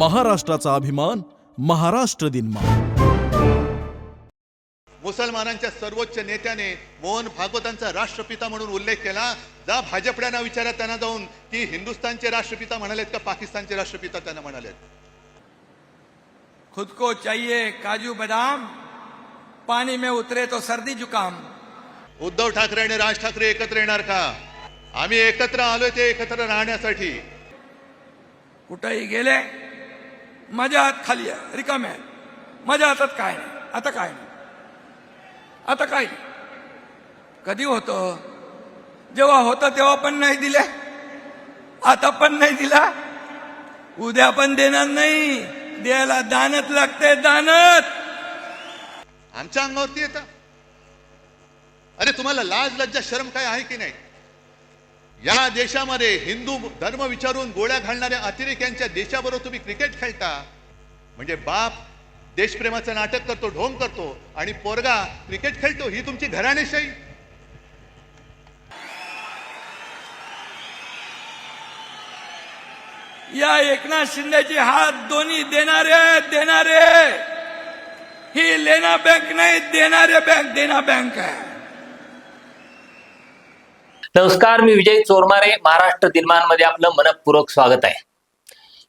महाराष्ट्राचा अभिमान महाराष्ट्र दिनमा मुसलमानांच्या सर्वोच्च नेत्याने मोहन भागवतांचा राष्ट्रपिता म्हणून उल्लेख केला. जा भाजपड्यांना विचारा त्यांना जाऊन की हिंदुस्थानचे राष्ट्रपिता म्हणालेत का पाकिस्तानचे राष्ट्रपिता त्यांना म्हणालेत? खुद को चाहिए काजू बादाम पानी में उतरे तो सर्दी जुकाम. उद्धव ठाकरे आणि राज ठाकरे एकत्र येणार का? आम्ही एकत्र आलोय ते एकत्र राहण्यासाठी. कुठेही गेले माझ्या हात खाली आहे. रिकामे आहे माझ्या हातात काय नाही. आता काय नाही. आता काय कधी होतं? जेव्हा होतं तेव्हा पण नाही दिले. आता पण नाही दिला. उद्या पण देणार नाही. द्यायला दानत लागते दानत आमच्या अंगावरती येतं. अरे तुम्हाला लाज लज्जा शरम काय आहे की नाही? या देशामध्ये हिंदू धर्म विचारून गोळ्या घालणाऱ्या अतिरेक्यांच्या देशाबरोबर तुम्ही क्रिकेट खेळता. म्हणजे बाप देशप्रेमाचं नाटक करतो ढोंग करतो आणि पोरगा क्रिकेट खेळतो ही तुमची घराणेशाही या एकनाथ शिंदेची हात दोन्ही देणारे देणारे. ही लेना बँक नाही देणारे बँक देना बँक आहे. नमस्कार मी विजय चोरमारे. महाराष्ट्र दिनमानमध्ये आपलं मनपूर्वक स्वागत आहे.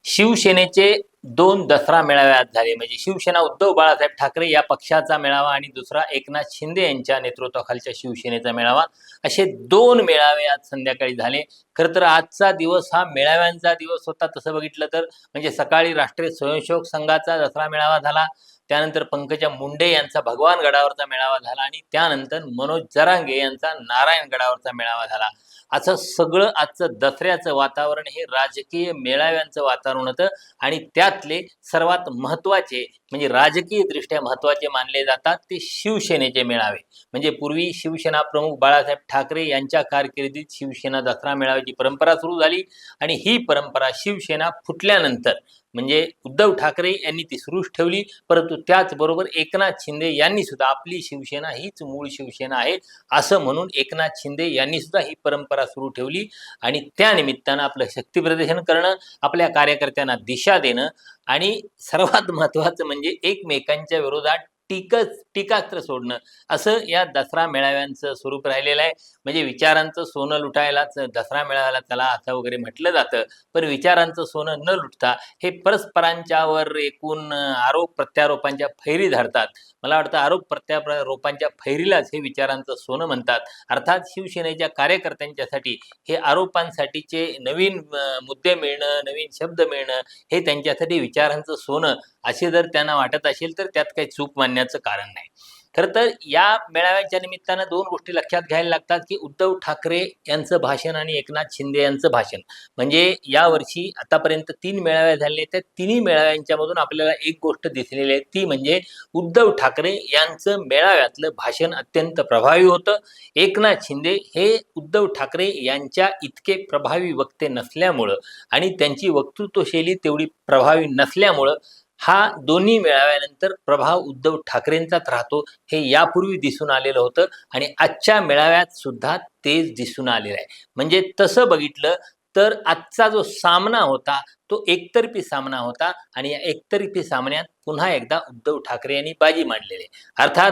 शिवसेनेचे दोन दसरा मेळाव्यात आज झाले. म्हणजे शिवसेना उद्धव बाळासाहेब ठाकरे या पक्षाचा मेळावा आणि दुसरा एकनाथ शिंदे यांच्या नेतृत्वाखालच्या शिवसेनेचा मेळावा. असे दोन मेळावे आज संध्याकाळी झाले. खरं तर आजचा दिवस हा मेळाव्यांचा दिवस होता. तसं बघितलं तर म्हणजे सकाळी राष्ट्रीय स्वयंसेवक संघाचा दसरा मेळावा झाला. त्यानंतर पंकजा मुंडे यांचा भगवान गडावरचा मेळावा झाला आणि त्यानंतर मनोज जरांगे यांचा नारायण गडावरचा मेळावा झाला. असं सगळं आजचं दसऱ्याचं वातावरण हे राजकीय मेळाव्यांचं वातावरण होतं आणि त्यातले सर्वात महत्त्वाचे म्हणजे राजकीय दृष्ट्या महत्त्वाचे मानले जातात ते शिवसेनेचे मेळावे. म्हणजे पूर्वी शिवसेना प्रमुख बाळासाहेब ठाकरे यांच्या कारकिर्दीत शिवसेना दसरा मेळाव्याची परंपरा सुरू झाली आणि ही परंपरा शिवसेना फुटल्यानंतर म्हणजे उद्धव ठाकरे यांनी ती सुरूच ठेवली. परंतु त्याचबरोबर एकनाथ शिंदे यांनी सुद्धा आपली शिवसेना हीच मूळ शिवसेना आहे असं म्हणून एकनाथ शिंदे यांनी सुद्धा ही परंपरा सुरू ठेवली. आणि त्यानिमित्तानं आपलं शक्ती प्रदर्शन करणं आपल्या कार्यकर्त्यांना दिशा देणं आणि सर्वात महत्त्वाचं म्हणजे एकमेकांच्या विरोधात टीकच टीकास्त्र सोडणं. असं या दसरा मेळाव्यांचं स्वरूप राहिलेलं आहे. म्हणजे विचारांचं सोनं लुटायलाच दसरा मेळाव्याला त्याला असं वगैरे म्हटलं जातं. पण विचारांचं सोनं न लुटता हे परस्परांच्यावर एकूण आरोप प्रत्यारोपांच्या फैरी धरतात. मला वाटतं आरोप प्रत्यारोपांच्या फैरीलाच हे विचारांचं सोनं म्हणतात. अर्थात शिवसेनेच्या कार्यकर्त्यांच्यासाठी हे आरोपांसाठीचे नवीन मुद्दे मिळणं नवीन शब्द मिळणं हे त्यांच्यासाठी विचारांचं सोनं. असे जर त्यांना वाटत असेल तर त्यात काही चूक मानण्याचं कारण नाही. खरं तर या मेळाव्याच्या निमित्तानं दोन गोष्टी लक्षात घ्यायला लागतात की उद्धव ठाकरे यांचं भाषण आणि एकनाथ शिंदे यांचं भाषण. म्हणजे यावर्षी आतापर्यंत तीन मेळावे झाले त्या तिन्ही मेळाव्यांच्या आपल्याला एक गोष्ट दिसलेली आहे. ती म्हणजे उद्धव ठाकरे यांचं मेळाव्यातलं भाषण अत्यंत प्रभावी होतं. एकनाथ शिंदे हे उद्धव ठाकरे यांच्या इतके प्रभावी वक्ते नसल्यामुळं आणि त्यांची वक्तृत्वशैली तेवढी प्रभावी नसल्यामुळं हा दोन्ही मेळाव्यानंतर प्रभाव उद्धव ठाकरेंचाच राहतो हे यापूर्वी दिसून आलेलं होतं आणि आजच्या मेळाव्यात सुद्धा तेच दिसून आलेलं आहे. म्हणजे तसं बघितलं तर आजचा जो सामना होता तो एकतर्फी सामना होता आणि या एकतर्फी सामन्यात पुन्हा एकदा उद्धव ठाकरे यांनी बाजी मांडलेली आहे. अर्थात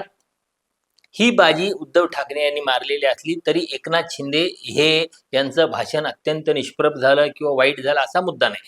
ही बाजी उद्धव ठाकरे यांनी मारलेली असली तरी एकनाथ शिंदे हे यांचं भाषण अत्यंत निष्प्रभ झालं किंवा वाईट झालं असा मुद्दा नाही.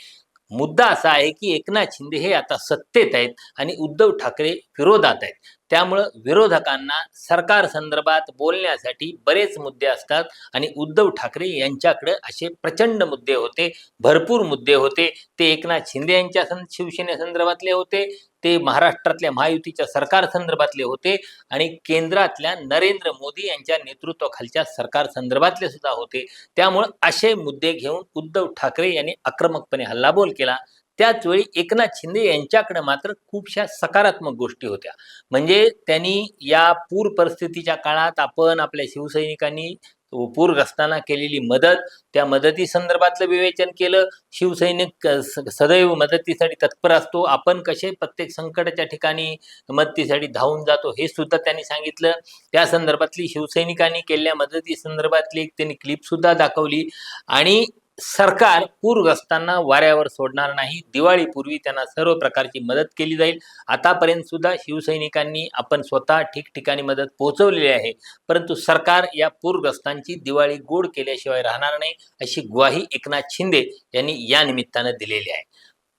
मुद्दा असा आहे की एकनाथ शिंदे हे आता सत्तेत आहेत आणि उद्धव ठाकरे विरोधात आहेत. त्यामुळं विरोधकांना सरकार संदर्भात बोलण्यासाठी बरेच मुद्दे असतात आणि उद्धव ठाकरे यांच्याकडे असे प्रचंड मुद्दे होते भरपूर मुद्दे होते. ते एकनाथ शिंदे यांच्या सं शिवसेनेसंदर्भातले होते ते महाराष्ट्रातल्या महायुतीच्या सरकार संदर्भातले होते आणि केंद्रातल्या नरेंद्र मोदी यांच्या नेतृत्वाखालच्या सरकार संदर्भातले सुद्धा होते. त्यामुळं असे मुद्दे घेऊन उद्धव ठाकरे यांनी आक्रमकपणे हल्लाबोल केला. त्याचवेळी एकनाथ शिंदे यांच्याकडे मात्र खूपशा सकारात्मक गोष्टी होत्या. म्हणजे त्यांनी या पूर परिस्थितीच्या काळात आपण आपल्या शिवसैनिकांनी पूरग्रस्तांना केलेली मदत त्या मदती संदर्भातलं विवेचन केलं. शिवसैनिक स- सदैव मदतीसाठी तत्पर असतो. आपण कसे प्रत्येक संकटाच्या ठिकाणी मदतीसाठी धावून जातो हे सुद्धा त्यांनी सांगितलं. त्या संदर्भातली शिवसैनिकांनी केलेल्या मदती संदर्भातली एक त्यांनी क्लिप सुद्धा दाखवली. आणि सरकार पूरग्रस्तांना वाऱ्यावर सोडणार नाही. दिवाळीपूर्वी त्यांना सर्व प्रकारची मदत केली जाईल. आतापर्यंत सुद्धा शिवसैनिकांनी आपण स्वतः ठिकठिकाणी मदत पोहोचवलेली आहे. परंतु सरकार या पूरग्रस्तांची दिवाळी गोड केल्याशिवाय राहणार नाही अशी ग्वाही एकनाथ शिंदे यांनी या निमित्तानं दिलेली आहे.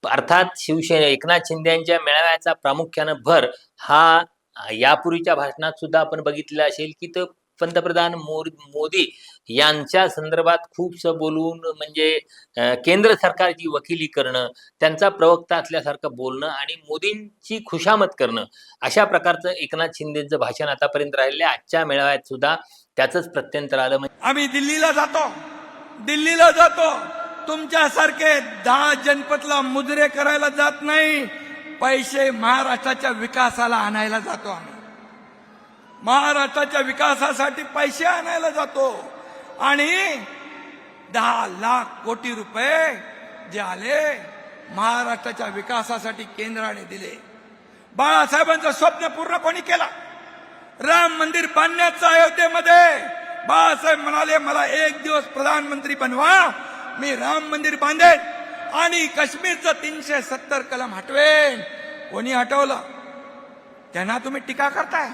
अर्थात शिवसेना एकनाथ शिंदे यांच्या मेळाव्याचा प्रामुख्यानं भर हा यापूर्वीच्या भाषणात सुद्धा आपण बघितलं असेल की तर पंतप्रधान मोर मोदी यांच्या संदर्भात खूपसं बोलून म्हणजे केंद्र सरकारची वकिली करणं त्यांचा प्रवक्ता असल्यासारखं बोलणं आणि मोदींची खुशामत करणं अशा प्रकारचं एकनाथ शिंदेचं भाषण आतापर्यंत राहिलेलं आहे. आजच्या मेळाव्यात सुद्धा त्याचंच प्रत्यंतर आलं. म्हणजे आम्ही दिल्लीला जातो. दिल्लीला जातो. तुमच्यासारखे दहा जनपदला मुजरे करायला जात नाही. पैसे महाराष्ट्राच्या विकासाला आणायला जातो आम्ही. महाराष्ट्राच्या विकासासाठी पैसे आणायला जातो. आणि दहा लाख कोटी रुपये जे आले महाराष्ट्राच्या विकासासाठी केंद्राने दिले. बाळासाहेबांचं स्वप्न पूर्ण कोणी केला? राम मंदिर बांधण्याचं अयोध्येमध्ये बाळासाहेब म्हणाले मला एक दिवस प्रधानमंत्री बनवा मी राम मंदिर बांधेन आणि काश्मीरचं तीनशे सत्तर कलम हटवेन. कोणी हटवलं? त्यांना तुम्ही टीका करताय?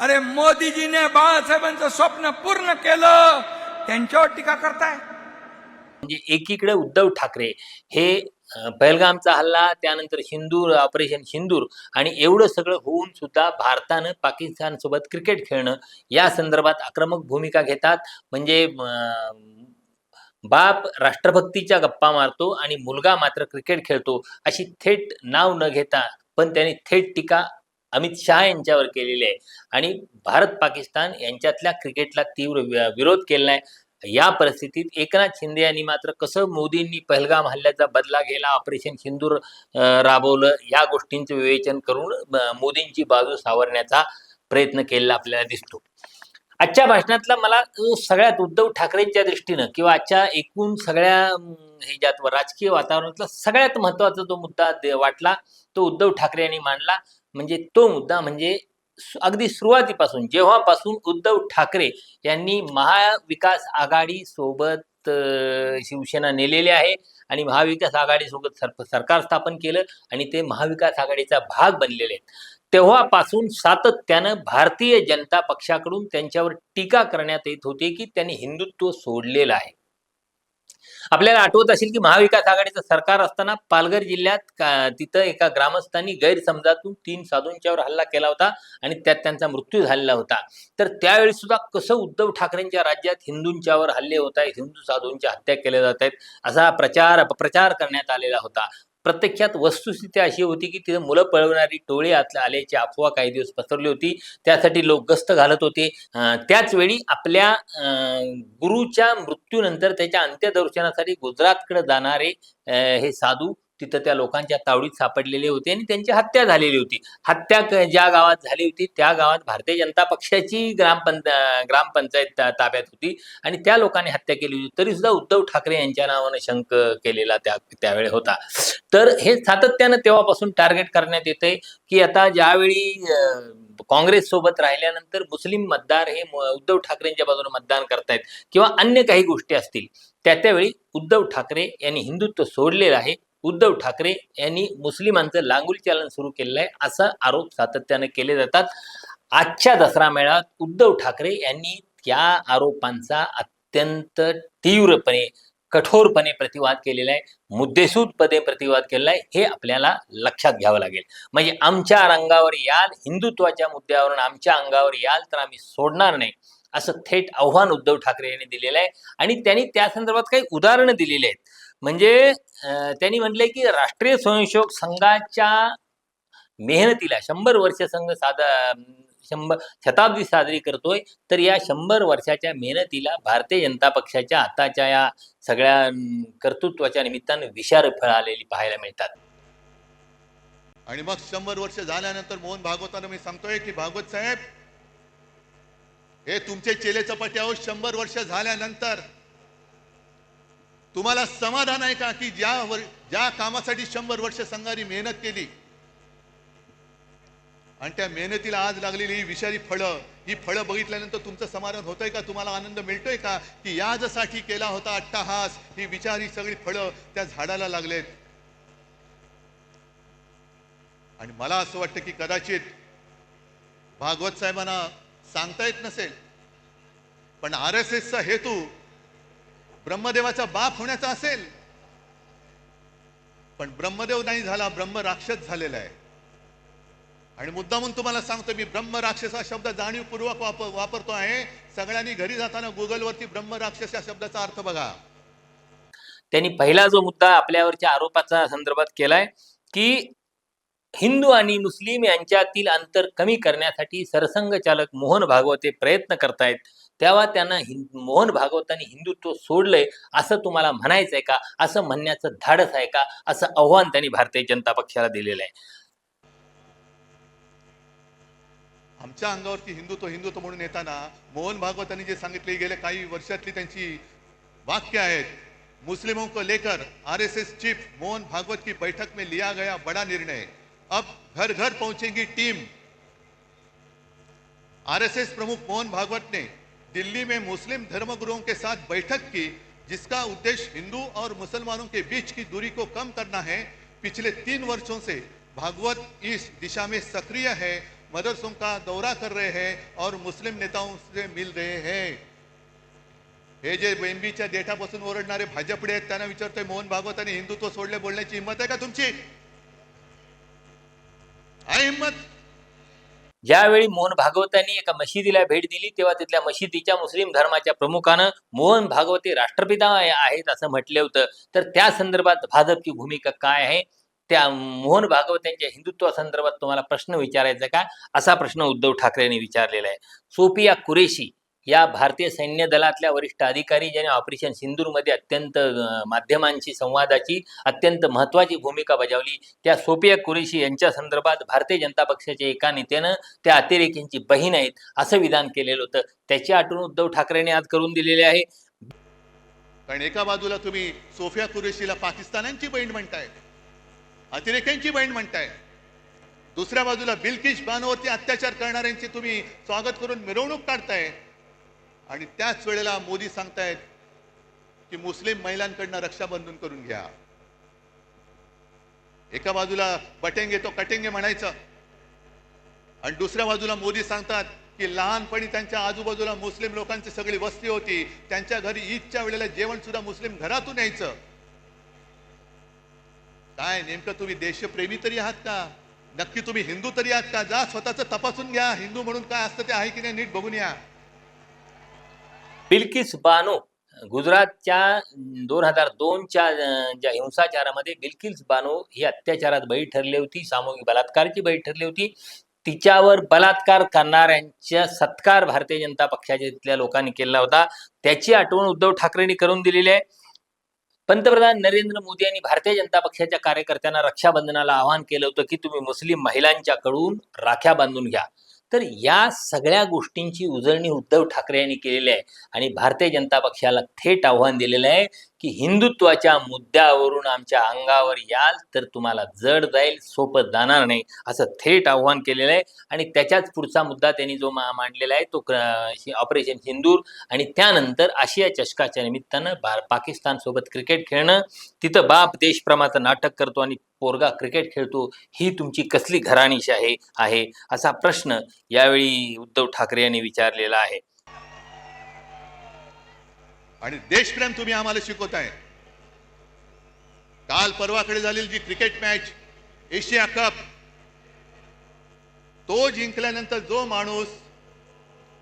अरे मोदीजीने बाळासाहेबांचं स्वप्न पूर्ण केलं. त्यांच्यावर टीका करताय? म्हणजे एकीकडे उद्धव ठाकरे हे पहलगामचा हल्ला त्यानंतर सिंदूर ऑपरेशन हिंदूर आणि एवढं सगळं होऊन सुद्धा भारतानं पाकिस्तान सोबत क्रिकेट खेळणं या संदर्भात आक्रमक भूमिका घेतात. म्हणजे बाप राष्ट्रभक्तीच्या गप्पा मारतो आणि मुलगा मात्र क्रिकेट खेळतो अशी थेट नाव न घेता पण त्यांनी थेट टीका अमित शहा यांच्यावर केलेली आहे. आणि भारत पाकिस्तान यांच्यातल्या क्रिकेटला तीव्र विरोध केला आहे या परिस्थितीत एकनाथ शिंदे यांनी मात्र कसं मोदींनी पहलगाम हल्ल्याचा बदला गेला ऑपरेशन सिंदूर राबवलं या गोष्टींचं विवेचन करून मोदींची बाजू सावरण्याचा प्रयत्न केलेला आपल्याला दिसतो. आजच्या भाषणातला मला सगळ्यात उद्धव ठाकरेंच्या दृष्टीनं किंवा आजच्या एकूण सगळ्या ह्याच्यात राजकीय वातावरणातला सगळ्यात महत्त्वाचा जो मुद्दा वाटला तो उद्धव ठाकरे यांनी मांडला. म्हणजे तो मुद्दा म्हणजे सु- अगदी सुरुवातीपासून जेव्हापासून उद्धव ठाकरे यांनी महाविकास आघाडी सोबत शिवसेना नेलेली आहे आणि महाविकास आघाडी सोबत सर सरकार स्थापन केलं आणि ते महाविकास आघाडीचा भाग बनलेले आहेत. तेव्हापासून सातत्यानं भारतीय जनता पक्षाकडून त्यांच्यावर टीका करण्यात येत होती की त्यांनी हिंदुत्व सोडलेलं आहे. आपल्याला आठवत असेल की महाविकास आघाडीचं सरकार असताना पालघर जिल्ह्यात तिथं एका ग्रामस्थांनी गैरसमजातून तीन साधूंच्यावर हल्ला केला होता आणि त्यात त्यांचा मृत्यू झालेला होता. तर त्यावेळी सुद्धा कसं उद्धव ठाकरेंच्या राज्यात हिंदूंच्यावर हल्ले होत आहेत हिंदू साधूंच्या हत्या केल्या जात आहेत असा प्रचार प्रचार करण्यात आलेला होता. प्रत्यक्षात वस्तुस्थिती अशी होती की तिथं मुलं पळवणारी टोळी आत आल्याची अफवा काही दिवस पसरली होती. त्यासाठी लोक गस्त घालत होते. त्याचवेळी त्याच वेळी आपल्या गुरुच्या मृत्यूनंतर त्याच्या अंत्यदर्शनासाठी गुजरातकडे जाणारे हे साधू तिथं त्या लोकांच्या तावडीत सापडलेले होते आणि त्यांची हत्या झालेली होती. हत्या ज्या गावात झाली होती त्या गावात भारतीय जनता पक्षाची ग्रामपंच ग्रामपंचायत ताब्यात होती आणि त्या लोकांनी हत्या केली होती. तरी सुद्धा उद्धव ठाकरे यांच्या नावानं शंक केलेला त्या त्यावेळी होता. तर हे सातत्यानं तेव्हापासून टार्गेट करण्यात येते की आता ज्यावेळी काँग्रेस सोबत राहिल्यानंतर मुस्लिम मतदार हे उद्धव ठाकरेंच्या बाजूने मतदान करतायत किंवा अन्य काही गोष्टी असतील त्या त्यावेळी उद्धव ठाकरे यांनी हिंदुत्व सोडलेलं आहे. उद्धव ठाकरे यांनी मुस्लिमांचं लांगुल चालन सुरू केलेलं आहे असा आरोप सातत्याने केले जातात. आजच्या दसरा मेळाव्यात उद्धव ठाकरे यांनी त्या आरोपांचा अत्यंत तीव्रपणे कठोरपणे प्रतिवाद केलेला आहे मुद्देसूदपणे प्रतिवाद केलेला आहे हे आपल्याला लक्षात घ्यावं लागेल. म्हणजे आमच्या रंगावर याल हिंदुत्वाच्या मुद्द्यावरून आमच्या अंगावर याल तर आम्ही सोडणार नाही असं थेट आव्हान उद्धव ठाकरे यांनी दिलेलं आहे. आणि त्यांनी त्या संदर्भात काही उदाहरणं दिलेली आहेत. म्हणजे त्यांनी म्हटले की राष्ट्रीय स्वयंसेवक संघाच्या मेहनतीला शंभर वर्ष संघ साधा शंभर शताब्दी साजरी करतोय. तर या शंभर वर्षाच्या मेहनतीला भारतीय जनता पक्षाच्या आताच्या या सगळ्या कर्तृत्वाच्या निमित्तानं विशार फळ आलेली पाहायला मिळतात. आणि मग शंभर वर्ष झाल्यानंतर मोहन भागवताना मी सांगतोय की भागवत साहेब हे तुमचे चेले चपाटी आहोत शंभर वर्ष झाल्यानंतर तुम्हाला समाधान आहे का की ज्या वर ज्या कामासाठी शंभर वर्ष संघाने मेहनत केली? आणि त्या मेहनतीला आज लागलेली ही विषारी फळं ही फळं बघितल्यानंतर तुमचं समाधान होतंय का? तुम्हाला आनंद मिळतोय का की याजसाठी केला होता अट्टाहास? ही विचारी सगळी फळं त्या झाडाला लागलेत. आणि मला असं वाटतं की कदाचित भागवत साहेबांना सांगता येत नसेल. पण आर एस एसचा हेतू ब्रह्मदेवाचा बाप होण्याचा असेल. पण ब्रह्मदेव नाही झाला ब्रह्म राक्षस झालेला आहे. आणि मुद्दामून तुम्हाला सांगतो मी ब्रह्म राक्षस हा शब्द जाणीवपूर्वक वापर वापरतो आहे. सगळ्यांनी घरी जाताना गुगलवरती ब्रह्म राक्षस या शब्दाचा अर्थ बघा. त्यांनी पहिला जो मुद्दा आपल्यावरच्या आरोपाचा संदर्भात केलाय की हिंदू आणि मुस्लिम यांच्यातील अंतर कमी करण्यासाठी सरसंघचालक मोहन भागवते प्रयत्न करतायत. तेव्हा त्यांना हिं- मोहन भागवतांनी हिंदुत्व सोडलंय असं तुम्हाला म्हणायचं आहे का? असं म्हणण्याचं धाडस आहे का? असं आव्हान त्यांनी भारतीय जनता पक्षाला दिलेलं आहे. आमच्या अंगावरती हिंदुत्व हिंदुत्व म्हणून येताना मोहन भागवतांनी जे सांगितले गेले काही वर्षातली त्यांची वाक्य आहेत. मुस्लिमों को लेकर आरएसएस चीफ मोहन भागवत की बैठक में लिया गया बड़ा निर्णय। अब घर घर पहुंचेगी टीम। आरएसएस प्रमुख मोहन भागवत ने दिल्ली में मुस्लिम धर्मगुरुओं के साथ बैठक की, जिसका उद्देश्य हिंदू और मुसलमानों के बीच की दूरी को कम करना है। पिछले तीन वर्षों से भागवत इस दिशा में सक्रिय है, मदरसों का दौरा कर रहे हैं और मुस्लिम नेताओं से मिल रहे हैं। हे जे एमबीच्या डेटापासून ओरडणारे भाजपडे आहेत, त्यांना मोहन भागवत हिंदुत्व सोडले बोलण्याची हिंमत आहे का तुमची? आहे हिंमत? ज्यावेळी मोहन भागवतांनी एका मशिदीला भेट दिली तेव्हा तिथल्या मशिदीच्या मुस्लिम धर्माच्या प्रमुखानं मोहन भागवते राष्ट्रपिता आहेत असं म्हटलं होतं. तर त्या संदर्भात भाजपची भूमिका काय आहे? त्या मोहन भागवत यांच्या हिंदुत्वा संदर्भात तुम्हाला प्रश्न विचारायचा का? असा प्रश्न उद्धव ठाकरेंनी विचारलेला आहे. सोफिया कुरेशी या भारतीय सैन्य दलातल्या वरिष्ठ अधिकारी ज्याने ऑपरेशन सिंदूरमध्ये अत्यंत माध्यमांची माध्यमांशी संवादाची अत्यंत महत्त्वाची भूमिका बजावली. त्या सोफिया कुरेशी यांच्या संदर्भात भारतीय जनता पक्षाच्या एका नेत्यानं त्या अतिरेकींची बहीण आहेत असं विधान केलेलं होतं. त्याची आठवण उद्धव ठाकरेंनी आज करून दिलेली आहे. कारण एका बाजूला तुम्ही सोफिया कुरेशीला पाकिस्तानांची बहीण म्हणताय अतिरेक्यांची बहीण म्हणताय दुसऱ्या बाजूला बिल्किश बानोवरती अत्याचार करणाऱ्यांची तुम्ही स्वागत करून मिरवणूक काढताय आणि त्याच वेळेला मोदी सांगतायत की मुस्लिम महिलांकडनं रक्षाबंधन करून घ्या. एका बाजूला बटेंगे तो कटेंगे म्हणायचं. आणि दुसऱ्या बाजूला मोदी सांगतात की लहानपणी त्यांच्या आजूबाजूला मुस्लिम लोकांची सगळी वस्ती होती. त्यांच्या घरी ईदच्या वेळेला जेवण सुद्धा मुस्लिम घरातून यायचं. काय नेमकं तुम्ही देशप्रेमी तरी आहात का? नक्की तुम्ही हिंदू तरी आहात का? जा स्वतःच तपासून घ्या. हिंदू म्हणून काय असतं ते आहे की नाही नीट बघून या. बिल्किस बानो गुजरातच्या दोन हजार दोनच्या ज्या हिंसाचारामध्ये बिल्किस बानो ही अत्याचारात बळी ठरली होती सामूहिक बलात्कारची बळी ठरली होती. तिच्यावर बलात्कार करणाऱ्यांचा सत्कार भारतीय जनता पक्षाच्या तिथल्या लोकांनी केला होता. त्याची आठवण उद्धव ठाकरेंनी करून दिलेली आहे. पंतप्रधान नरेंद्र मोदी यांनी भारतीय जनता पक्षाच्या कार्यकर्त्यांना रक्षाबंधनाला आवाहन केलं होतं की तुम्ही मुस्लिम महिलांच्याकडून राख्या बांधून घ्या. तर या सगळ्या गोष्टींची उजळणी उद्धव ठाकरे यांनी केलेली आहे. आणि भारतीय जनता पक्षाला थेट आव्हान दिलेलं आहे की हिंदुत्वाच्या मुद्द्यावरून आमच्या अंगावर याल तर तुम्हाला जड जाईल सोपं जाणार नाही असं थेट आव्हान केलेलं आहे. आणि त्याच्याच पुढचा मुद्दा त्यांनी जो मा मांडलेला आहे तो ऑपरेशन सिंदूर. आणि त्यानंतर आशिया चषकाच्या निमित्तानं भा पाकिस्तानसोबत क्रिकेट खेळणं. तिथं बाप देशप्रमाचं नाटक करतो आणि पोरगा क्रिकेट खेळतो. ही तुमची कसली घराणीश आहे आहे असा प्रश्न यावेळी उद्धव ठाकरे यांनी विचारलेला आहे. आणि देशप्रेम तुम्ही आम्हाला शिकवताय. काल परवाकडे झालेली जी क्रिकेट मॅच एशिया कप तो जिंकल्यानंतर जो माणूस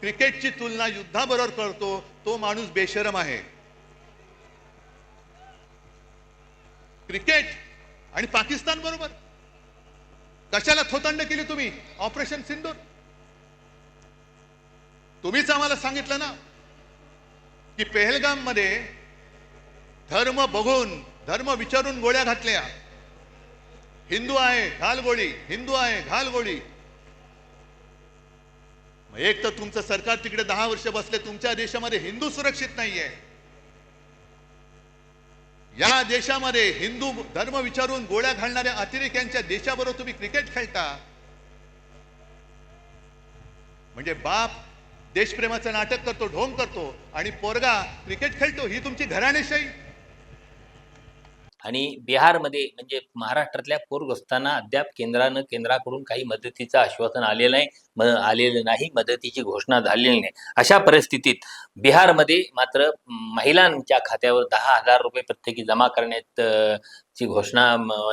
क्रिकेटची तुलना युद्धाबरोबर करतो तो माणूस बेशरम आहे. क्रिकेट आणि पाकिस्तान बरोबर. कशाला थोतंड केली तुम्ही? ऑपरेशन सिंदूर. तुम्हीच आम्हाला सांगितलं ना की पेहलगाममध्ये धर्म बघून धर्म विचारून गोळ्या घातल्या. हिंदू आहे घाल गोळी हिंदू आहे घाल गोळी. एक तर तुमचं सरकार तिकडे दहा वर्ष बसले तुमच्या देशामध्ये हिंदू सुरक्षित नाहीये. या देशामध्ये हिंदू धर्म विचारून गोळ्या घालणाऱ्या अतिरेक्यांच्या देशाबरोबर तुम्ही क्रिकेट खेळता. म्हणजे बाप देशप्रेमाचं नाटक करतो ढोंग करतो आणि पोरगा क्रिकेट खेळतो ही तुमची घराणेशाही. आणि बिहारमध्ये म्हणजे महाराष्ट्रातल्या पूरग्रस्तांना अद्याप केंद्रानं केंद्राकडून काही मदतीचं आश्वासन आलेलं नाही म आलेलं नाही मदतीची घोषणा झालेली नाही. अशा परिस्थितीत बिहारमध्ये मात्र महिलांच्या खात्यावर दहा हजार रुपये प्रत्येकी जमा करण्यात ची घोषणा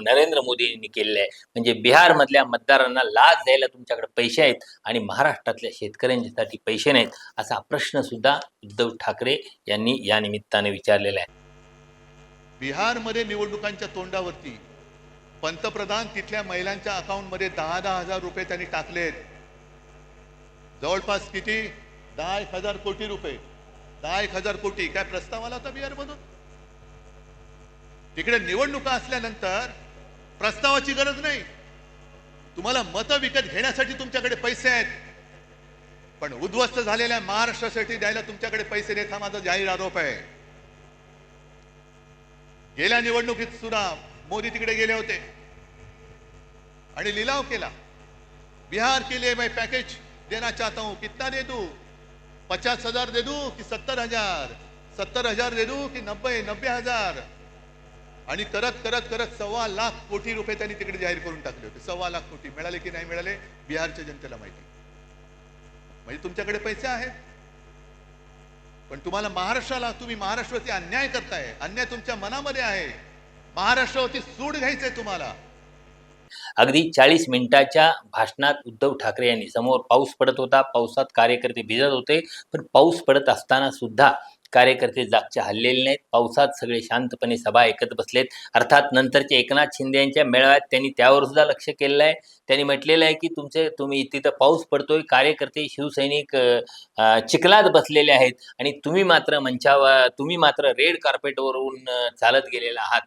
नरेंद्र मोदी यांनी केलेली आहे. म्हणजे बिहारमधल्या मतदारांना लाच द्यायला तुमच्याकडे पैसे आहेत आणि महाराष्ट्रातल्या शेतकऱ्यांच्यासाठी पैसे नाहीत असा प्रश्न सुद्धा उद्धव ठाकरे यांनी या निमित्ताने विचारलेला आहे. बिहारमध्ये निवडणुकांच्या तोंडावरती पंतप्रधान तिथल्या महिलांच्या अकाउंटमध्ये दहा दहा हजार रुपये त्यांनी टाकलेत जवळपास किती? दहा एक हजार कोटी रुपये. दहा एक हजार कोटी. काय प्रस्ताव आला होता बिहारमधून? तिकडे निवडणुका असल्यानंतर प्रस्तावाची गरज नाही. तुम्हाला मतं विकत घेण्यासाठी तुमच्याकडे पैसे आहेत. पण उद्ध्वस्त झालेल्या महाराष्ट्रासाठी द्यायला तुमच्याकडे पैसे देत हा माझा जाहीर आरोप आहे. गेल्या निवडणुकीत सुद्धा मोदी तिकडे गेले होते. आणि लिलाव केला. बिहार के लिए मैं पैकेज देना चाहता हूं. कितना दे दू? पचास हजार दे दू की सत्तर हजार? सत्तर हजार दे दू की नब्बे नब्बे हजार? आणि करत करत करत सव्वा लाख कोटी रुपये त्यांनी तिकडे जाहीर करून टाकले होते. सव्वा लाख कोटी. मिळाले की नाही मिळाले? बिहारच्या जनतेला माहिती. म्हणजे तुमच्याकडे पैसे आहेत. पण तुम्हाला महाराष्ट्राला तुम्ही महाराष्ट्रावरती अन्याय करताय. अन्याय तुमच्या मनामध्ये आहे. महाराष्ट्रावरती सूड घ्यायचंय तुम्हाला. अगदी चाळीस मिनिटाच्या भाषणात उद्धव ठाकरे यांनी समोर पाऊस पडत होता पावसात कार्यकर्ते भिजत होते पण पाऊस पडत असताना सुद्धा कार्यकर्ते जागच्या हल्लेले नाहीत. पावसात सगळे शांतपणे सभा ऐकत बसलेत. अर्थात नंतरच्या एकनाथ शिंदे यांच्या मेळाव्यात त्यांनी त्यावर सुद्धा लक्ष केलेलं आहे. त्यांनी म्हटलेलं आहे की तुमचे तुम्ही तिथं पाऊस पडतोय कार्यकर्ते शिवसैनिक चिखलात बसलेले आहेत आणि तुम्ही मात्र मंचावर तुम्ही मात्र रेड कार्पेटवरून चालत गेलेला आहात.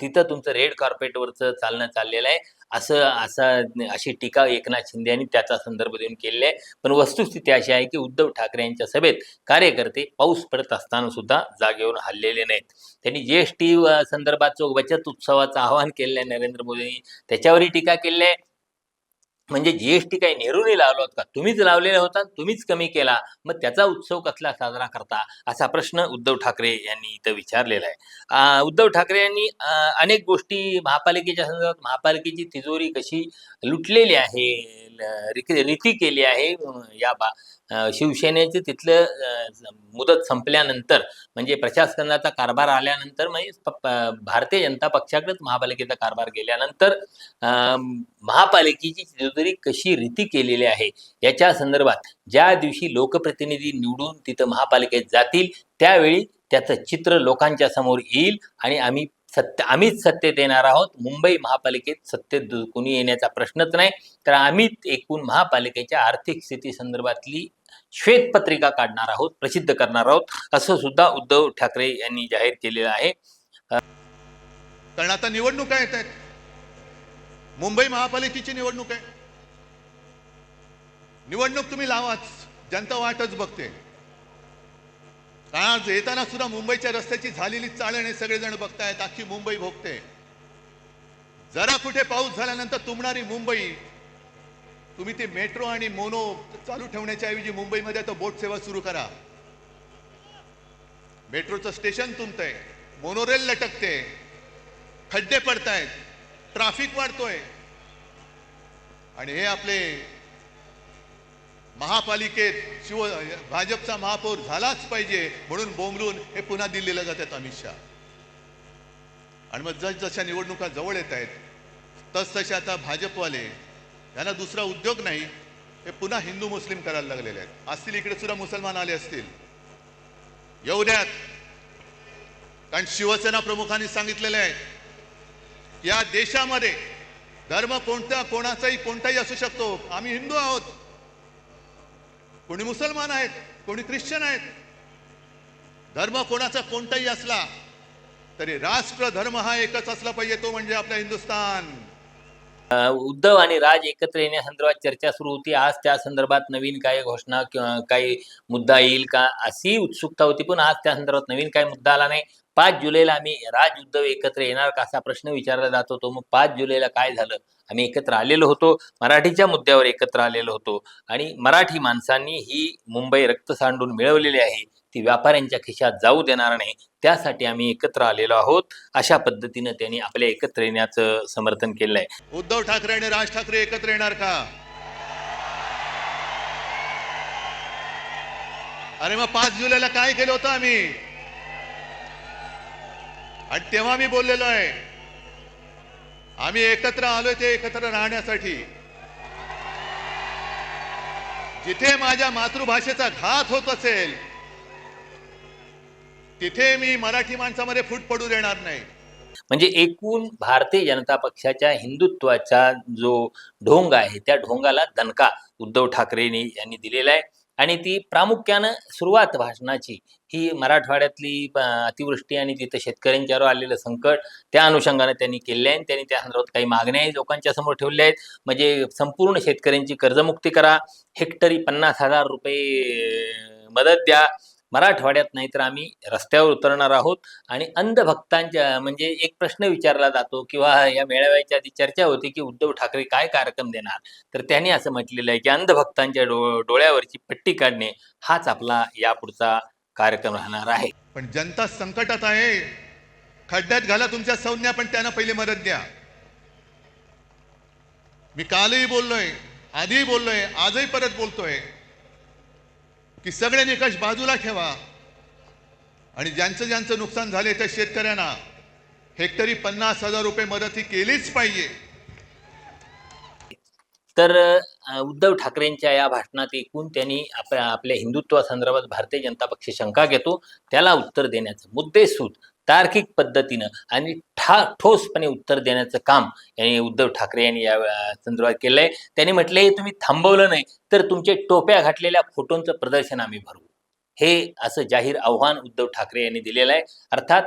तिथं तुमचं रेड कार्पेटवरचं चालणं चाललेलं आहे. असं असं अशी टीका एकनाथ शिंदे यांनी त्याचा संदर्भ देऊन केलेली आहे. पण वस्तुस्थिती अशी आहे की उद्धव ठाकरे यांच्या सभेत कार्यकर्ते पाऊस पडत असताना सुद्धा जागेवरून हल्लेले नाहीत. त्यांनी जीएसटी संदर्भात बचत उत्सवाचं आवाहन केलेलं आहे नरेंद्र मोदींनी त्याच्यावरही टीका केली आहे. म्हणजे जीएसटी काही नेहरूने लावला होता का? तुम्हीच लावलेला होता तुम्हीच कमी केला. मग त्याचा उत्सव कसला साजरा करता? असा प्रश्न उद्धव ठाकरे यांनी इथं विचारलेला आहे. उद्धव ठाकरे यांनी अनेक गोष्टी महापालिकेच्या संदर्भात महापालिकेची तिजोरी कशी लुटलेली आहे रीती केली आहे या बा शिवसेनेचं शिवसेनेचे तिथलं मुदत संपल्यानंतर म्हणजे प्रशासनाचा कारभार आल्यानंतर म्हणजे प- भारतीय जनता पक्षाकडेच महापालिकेचा कारभार गेल्यानंतर महापालिकेची तिजोरी कशी रीती केलेली आहे याच्या संदर्भात ज्या दिवशी लोकप्रतिनिधी निवडून तिथं महापालिकेत जातील त्यावेळी त्याचं चित्र लोकांच्या समोर येईल आणि आम्ही सत्य आम्हीच सत्तेत येणार आहोत. मुंबई महापालिकेत सत्तेत कुणी कोणी येण्याचा प्रश्नच नाही. तर आम्हीच एकूण महापालिकेच्या आर्थिक स्थिती संदर्भातली श्वेतपत्रिका काढणार आहोत प्रसिद्ध करणार आहोत. असं सुद्धा उद्धव ठाकरे यांनी जाहीर केलेलं आहे. कारण आता निवडणुका येत आहेत. मुंबई महापालिकेची निवडणूक आहे. निवडणूक तुम्ही लावाच. जनता वाटच बघते. आज येताना सुद्धा मुंबईच्या रस्त्याची झालेली चाळण हे सगळेजण बघतायत अख्खी मुंबई भोगते. जरा कुठे पाऊस झाल्यानंतर तुंबणारी मुंबई तुम्ही ते मेट्रो आणि मोनो चालू ठेवण्याच्या ऐवजी मुंबईमध्ये आता बोट सेवा सुरू करा. मेट्रोचं स्टेशन तुमतंय मोनोरेल लटकते खड्डे पडतायत ट्राफिक वाढतोय. आणि हे आपले महापालिकेत शिव भाजपचा महापौर झालाच पाहिजे म्हणून बोंबलून हे पुन्हा दिल्लीला जातात अमित शहा. आणि मग जस जशा निवडणुका जवळ येत आहेत तस तसे आता भाजपवाले यांना दुसरा उद्योग नाही हे पुन्हा हिंदू मुस्लिम करायला लागलेले आहेत. असतील इकडे सुद्धा मुसलमान आले असतील. येऊ द्यात. कारण शिवसेना प्रमुखांनी सांगितलेले आहे या देशामध्ये धर्म कोणता कोणाचाही कोणताही असू शकतो. आम्ही हिंदू आहोत. कोणी मुसलमान आहेत कोणी ख्रिश्चन आहेत. धर्म कोणाचा कोणताही असला तरी राष्ट्र धर्म हा एकच असला पाहिजे तो म्हणजे आपला हिंदुस्थान. उद्धव आणि राज एकत्र येण्यासंदर्भात चर्चा सुरू होती. आज त्या संदर्भात नवीन काय घोषणा किंवा काही मुद्दा येईल का अशी उत्सुकता होती पण आज त्या संदर्भात नवीन काही मुद्दा आला नाही. पाच जुलैला आम्ही राज उद्धव एकत्र येणार का असा प्रश्न विचारला जात होतो मग पाच जुलैला काय झालं? आम्ही एकत्र आलेलो होतो मराठीच्या मुद्द्यावर एकत्र आलेलो होतो आणि मराठी माणसांनी ही मुंबई रक्त सांडून मिळवलेली आहे ती व्यापाऱ्यांच्या खिशात जाऊ देणार नाही त्यासाठी आम्ही एकत्र आलेलो आहोत अशा पद्धतीनं त्यांनी आपल्या एकत्र येण्याचं समर्थन केलं आहे. उद्धव ठाकरे आणि राज ठाकरे एकत्र येणार का? अरे मग पाच जुलैला काय केलं होतं आम्ही? आणि तेव्हा मी बोललेलो आहे आम्ही एकत्र आलोय ते एकत्र राहण्यासाठी. जिथे माझ्या मातृभाषेचा घात होत असेल तिथे मी मराठी माणसामध्ये फूट पडू देणार नाही. म्हणजे एकूण भारतीय जनता पक्षाच्या हिंदुत्वाचा जो ढोंग आहे त्या ढोंगाला दणका उद्धव ठाकरेंनी यांनी दिलेला आहे. आणि ती प्रामुख्यानं सुरुवात भाषणाची ही मराठवाड्यातली अतिवृष्टी आणि तिथं शेतकऱ्यांच्यावर आलेलं संकट त्या अनुषंगाने त्यांनी केले आहे आणि त्यांनी त्या संदर्भात काही मागण्याही लोकांच्या समोर ठेवल्या आहेत. म्हणजे संपूर्ण शेतकऱ्यांची कर्जमुक्ती करा हेक्टरी पन्नास हजार रुपये मदत द्या. मराठवाड्यात नाही तर आम्ही रस्त्यावर उतरणार आहोत आणि अंधभक्तांच्या म्हणजे एक प्रश्न विचारला जातो किंवा या मेळाव्याच्या आधी चर्चा होती की उद्धव ठाकरे काय कार्यक्रम देणार? तर त्यांनी असं म्हटलेलं आहे की अंधभक्तांच्या डो डोळ्यावरची पट्टी काढणे हाच आपला यापुढचा कार्यक्रम राहणार आहे. पण जनता संकटात आहे. खड्ड्यात घाला तुमच्या संज्ञा पण त्यांना पहिली मदत द्या. मी कालही बोललोय आधीही बोललोय आजही परत बोलतोय की सगळे निकष बाजूला ठेवा. आणि ज्यांचं ज्यांचं नुकसान झाले त्या शेतकऱ्यांना हेक्टरी पन्नास हजार रुपये मदत ही केलीच पाहिजे. तर उद्धव ठाकरेंच्या या भाषणात एकूण त्यांनी आपल्या आपल्या हिंदुत्वासंदर्भात भारतीय जनता पक्ष शंका घेतो त्याला उत्तर देण्याचं. मुद्देसूद तार्किक पद्धतीनं आणि ठा ठोसपणे उत्तर देण्याचं काम यांनी उद्धव ठाकरे यांनी या संदर्भात संदर्भात केलंय. त्यांनी म्हटलंय "हे तुम्ही थांबवलं नाही तर तुमचे टोप्या घातलेल्या फोटोंचं प्रदर्शन आम्ही भरवू. हे असं जाहीर आव्हान उद्धव ठाकरे यांनी दिलेलं आहे. अर्थात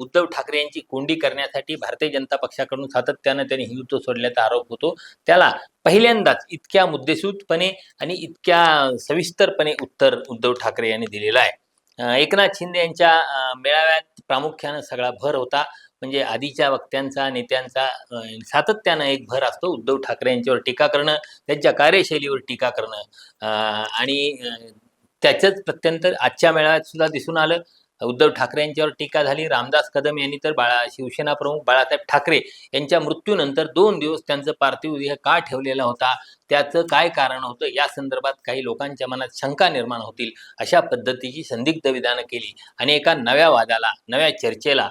उद्धव ठाकरे यांची कोंडी करण्यासाठी भारतीय जनता पक्षाकडून सातत्यानं त्यांनी हिंदुत्व सोडल्याचा आरोप होतो. त्याला पहिल्यांदाच इतक्या मुद्देसूदपणे आणि इतक्या सविस्तरपणे उत्तर उद्धव ठाकरे यांनी दिलेलं आहे. एकनाथ शिंदे यांच्या मेळाव्यात प्रामुख्यानं सगळा भर होता. म्हणजे आधीच्या वक्त्यांचा नेत्यांचा सातत्यानं एक भर असतो उद्धव ठाकरे यांच्यावर टीका करणं त्यांच्या कार्यशैलीवर टीका करणं. आणि त्याचंच प्रत्यंतर आजच्या मेळाव्यात सुद्धा दिसून आलं. उद्धव ठाकरे यांच्यावर टीका झाली. रामदास कदम यांनी तर बाळा शिवसेना प्रमुख बाळासाहेब ठाकरे यांच्या मृत्यूनंतर दोन दिवस त्यांचं पार्थिव देह का ठेवलेला होता? त्याचं काय कारण होतं? या संदर्भात काही लोकांच्या मनात शंका निर्माण होतील. अशा पद्धतीची संदिग्ध विधानं केली आणि एका नव्या वादाला नव्या चर्चेला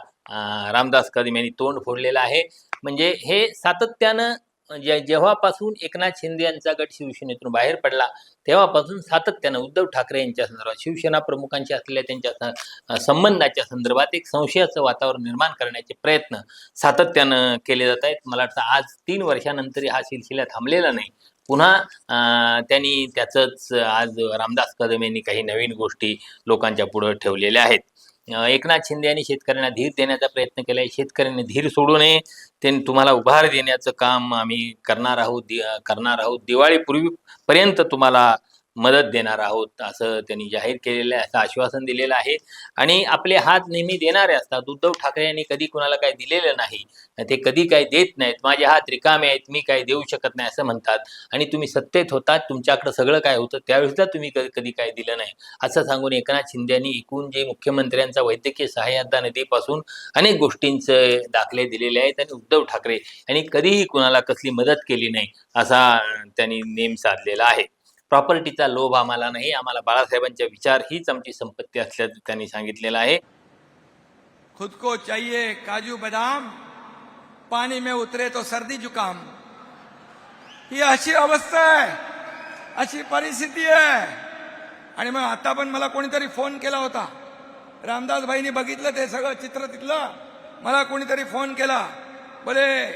रामदास कदम यांनी तोंड फोडलेलं आहे. म्हणजे हे सातत्यानं जे जेव्हापासून एकनाथ शिंदे यांचा गट शिवसेनेतून बाहेर पडला तेव्हापासून सातत्यानं उद्धव ठाकरे यांच्या संदर्भात शिवसेना प्रमुखांशी असलेल्या त्यांच्या संबंधाच्या संदर्भात एक संशयाचं वातावरण निर्माण करण्याचे प्रयत्न सातत्यानं केले जात आहेत. मला वाटतं आज तीन वर्षानंतरही हा सिलसिला थांबलेला नाही. पुन्हा त्यांनी त्याचंच आज रामदास कदम यांनी काही नवीन गोष्टी लोकांच्या पुढं ठेवलेल्या आहेत. एकनाथ शिंदे यांनी शेतकऱ्यांना धीर देण्याचा प्रयत्न केला आहे शेतकऱ्यांनी धीर सोडू नये. त्यांनी तुम्हाला उभार देण्याचं काम आम्ही करणार आहोत. करणार आहोत. दिवाळीपूर्वी पर्यंत तुम्हाला मदत देणार आहोत असं त्यांनी जाहीर केलेलं आहे असं आश्वासन दिलेलं आहे. आणि आपले हात नेहमी देणारे असतात. उद्धव ठाकरे यांनी कधी कुणाला काही दिलेलं नाही ते कधी काही देत नाहीत. माझे हात रिकामे आहेत मी काही देऊ शकत नाही असं म्हणतात. आणि तुम्ही सत्तेत होतात तुमच्याकडे सगळं काय होतं त्यावेळेसला तुम्ही कधी कधी दिलं नाही. असं सांगून एकनाथ शिंदे यांनी एकूण जे मुख्यमंत्र्यांचा वैद्यकीय सहाय्यता निधीपासून अनेक गोष्टींचे दाखले दिलेले आहेत. आणि उद्धव ठाकरे यांनी कधीही कुणाला कसली मदत केली नाही असा त्यांनी नेम साधलेला आहे. प्रॉपर्टीचा लोभ आम्हाला नाही आम्हाला बाळासाहेबांचे विचार हीच आमची संपत्ती असल्याचं त्यांनी सांगितलेलं आहे. खुद को चाहिए काजू बदाम पाणी में उतरे तो सर्दी जुकाम। ही अशी अवस्था आहे अशी परिस्थिती आहे। आणि मग आता पण मला कोणीतरी फोन केला होता. रामदास भाईनी बघितलं ते सगळं चित्र तिथलं मला कोणीतरी फोन केला. बोले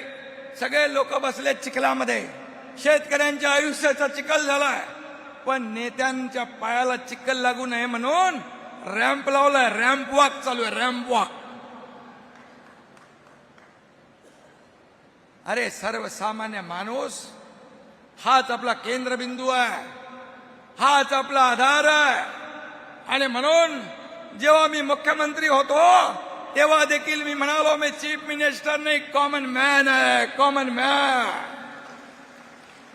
सगळे लोक बसले चिखलामध्ये. शेतकऱ्यांच्या आयुष्याचा चिखल झालाय. पण नेत्यांच्या पायाला चिखल लागू नये म्हणून रॅम्प लावलाय. रॅम्प वॉक चालू आहे. Ramp walk. अरे सर्वसामान्य माणूस हाच आपला केंद्रबिंदू आहे. हाच आपला आधार आहे. आणि म्हणून जेव्हा मी मुख्यमंत्री होतो तेव्हा देखील मी म्हणालो मी चीफ मिनिस्टर नाही कॉमन मॅन आहे कॉमन मॅन.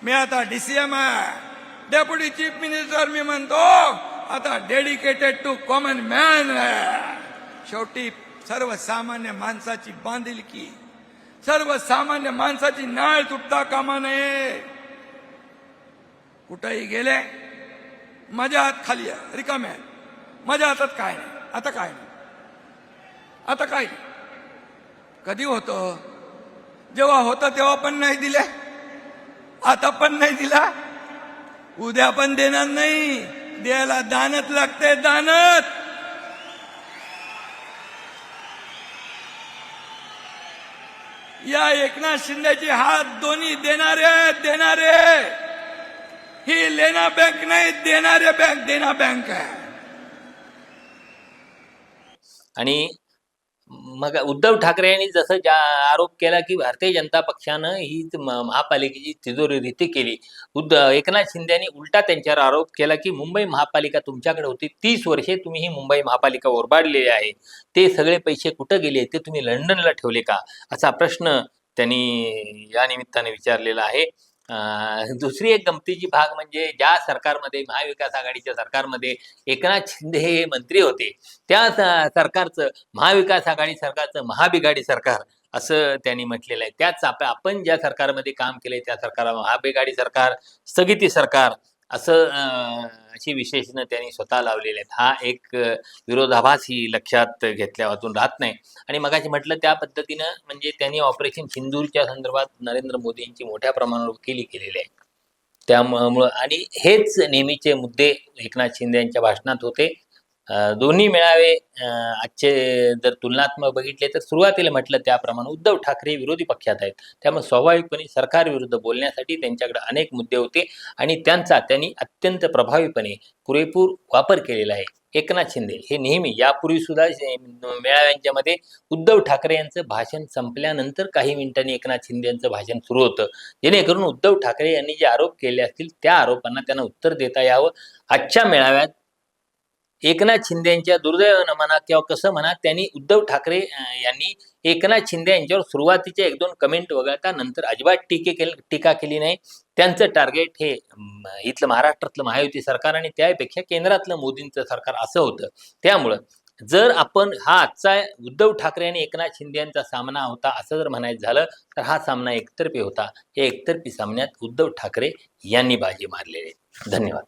मी आता डीसीएम आहे. डेप्युटी चीफ मिनिस्टर मी म्हणतो आता डेडिकेटेड टू कॉमन मॅन शेवटी सर्वसामान्य माणसाची बांधिलकी सर्वसामान्य माणसाची नाळ तुटता कामा नये. कुठेही गेले माझ्या हात खाली आहे. रिकामे आहे माझ्या हातात काय नाही? आता काय नाही? आता काय कधी होतं? जेव्हा होतं तेव्हा पण नाही दिले? आता पण नाही दिला? उद्या पण देणार नाही. द्यायला दानत लागते दानत या एकनाथ शिंदेची हात दोन्ही देणारे देणारे. ही लेना बँक नाही देणारे बँक देना बँक आहे. आणि मग उद्धव ठाकरे यांनी जसं ज्या आरोप केला की भारतीय जनता पक्षानं ही महापालिकेची तिजोरी रीती केली. उद्ध एकनाथ शिंदे यांनी उलटा त्यांच्यावर आरोप केला की मुंबई महापालिका तुमच्याकडे होती. तीस वर्षे तुम्ही ही मुंबई महापालिका ओरबाडलेली आहे. ते सगळे पैसे कुठं गेले? ते तुम्ही लंडनला ठेवले का? असा प्रश्न त्यांनी या निमित्ताने विचारलेला आहे. दुसरी एक गमतीची भाग म्हणजे ज्या सरकारमध्ये महाविकास आघाडीच्या सरकारमध्ये एकनाथ शिंदे हे मंत्री होते त्या सरकारचं महाविकास आघाडी सरकारचं महाबिघाडी सरकार असं त्यांनी म्हटलेलं आहे. त्याच आपण ज्या सरकारमध्ये काम केले त्या सरकार महाबिघाडी सरकार स्थगिती सरकार असं अशी विशेषणं त्यांनी स्वतः लावलेले आहेत. हा एक विरोधाभास ही लक्षात घेतल्या वाचून राहत नाही. आणि मगाशी म्हटलं त्या पद्धतीनं म्हणजे त्यांनी ऑपरेशन सिंदूरच्या संदर्भात नरेंद्र मोदी यांची मोठ्या प्रमाणावर वकिली केलेली आहे. त्यामुळं आणि हेच नेहमीचे मुद्दे एकनाथ शिंदे यांच्या भाषणात होते. दोन्ही मेळावे आजचे जर तुलनात्मक बघितले तर सुरुवातीला म्हटलं त्याप्रमाणे उद्धव ठाकरे विरोधी पक्षात आहेत. त्यामुळे स्वाभाविकपणे सरकारविरुद्ध बोलण्यासाठी त्यांच्याकडे अनेक मुद्दे होते आणि त्यांचा त्यांनी अत्यंत प्रभावीपणे पुरेपूर वापर केलेला आहे. एकनाथ शिंदे हे नेहमी यापूर्वी सुद्धा मेळाव्यांच्या मध्ये उद्धव ठाकरे यांचं भाषण संपल्यानंतर काही मिनिटांनी एकनाथ शिंदे यांचं भाषण सुरू होतं. जेणेकरून उद्धव ठाकरे यांनी जे आरोप केले असतील त्या आरोपांना त्यांना उत्तर देता यावं. आजच्या मेळाव्यात एकनाथ शिंदे यांच्या दुर्दैवानं म्हणा किंवा कसं म्हणा त्यांनी उद्धव ठाकरे यांनी एकनाथ शिंदे यांच्यावर सुरुवातीचे एक दोन कमेंट वगळता नंतर अजिबात टीके केल टीका केली नाही. त्यांचं टार्गेट हे इथलं महाराष्ट्रातलं महायुती सरकार आणि त्यापेक्षा केंद्रातलं मोदींचं सरकार असं होतं. त्यामुळं जर आपण हा आजचा उद्धव ठाकरे आणि एकनाथ शिंदे यांचा सामना होता असं जर म्हणायचं झालं तर हा सामना एकतर्फी होता. या एकतर्फी सामन्यात उद्धव ठाकरे यांनी बाजी मारलेली. आहे. धन्यवाद.